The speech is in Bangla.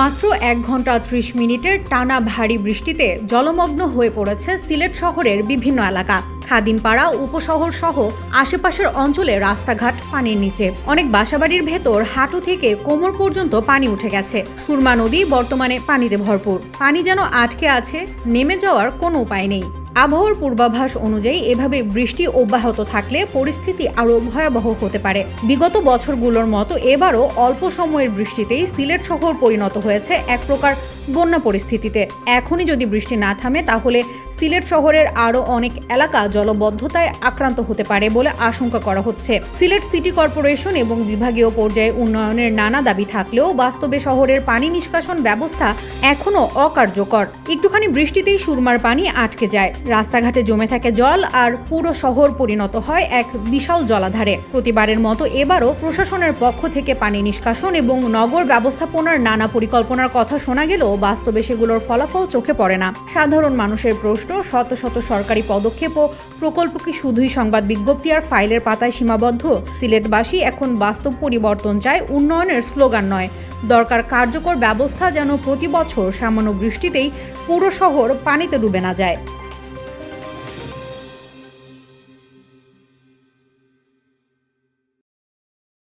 মাত্র এক ঘণ্টা ত্রিশ মিনিটের টানা ভারী বৃষ্টিতে জলমগ্ন হয়ে পড়েছে সিলেট শহরের বিভিন্ন এলাকা। খাদিমপাড়া উপশহর সহ আশেপাশের অঞ্চলে রাস্তাঘাট, পানির নিচে। অনেক বাসাবাড়ির ভেতর হাঁটু থেকে কোমর পর্যন্ত পানি উঠে গেছে। সুরমা নদী বর্তমানে পানিতে ভরপুর। পানি যেন আটকে আছে, নেমে যাওয়ার কোনো উপায় নেই। আবহাওয়ার পূর্বাভাস অনুযায়ী এভাবে বৃষ্টি অব্যাহত থাকলে পরিস্থিতি আরও ভয়াবহ হতে পারে। বিগত বছরগুলোর মতো এবারও অল্প সময়ের বৃষ্টিতেই সিলেট শহর পরিণত হয়েছে এক প্রকার বন্যা পরিস্থিতিতে। এখনই যদি বৃষ্টি না থামে, তাহলে সিলেট শহরের আরও অনেক এলাকা জলবদ্ধতায় আক্রান্ত হতে পারে বলে আশঙ্কা করা হচ্ছে। সিলেট সিটি কর্পোরেশন এবং বিভাগীয় পর্যায়ে উন্নয়নের নানা দাবি থাকলেও বাস্তবে শহরের পানি নিষ্কাশন ব্যবস্থা এখনও অকার্যকর। একটুখানি বৃষ্টিতেই সুরমার পানি আটকে যায়। রাস্তাঘাটে জমে থাকে জল আর পুরো শহর পরিণত হয় এক বিশাল জলাধারে। প্রতিবারের মতো এবারও প্রশাসনের পক্ষ থেকে পানি নিষ্কাশন এবং নগর ব্যবস্থাপনার নানা পরিকল্পনার কথা শোনা গেলেও বাস্তবে সেগুলোর ফলাফল চোখে পড়ে না। সাধারণ মানুষের প্রশ্ন শত শত সরকারি পদক্ষেপ ও প্রকল্প কি শুধুই সংবাদ বিজ্ঞপ্তি আর ফাইলের পাতায় সীমাবদ্ধ? সিলেটবাসী এখন বাস্তব পরিবর্তন চায় উন্নয়নের স্লোগান নয়। দরকার কার্যকর ব্যবস্থা যেন প্রতি বছর সামান্য বৃষ্টিতেই পুরো শহর পানিতে ডুবে না যায়।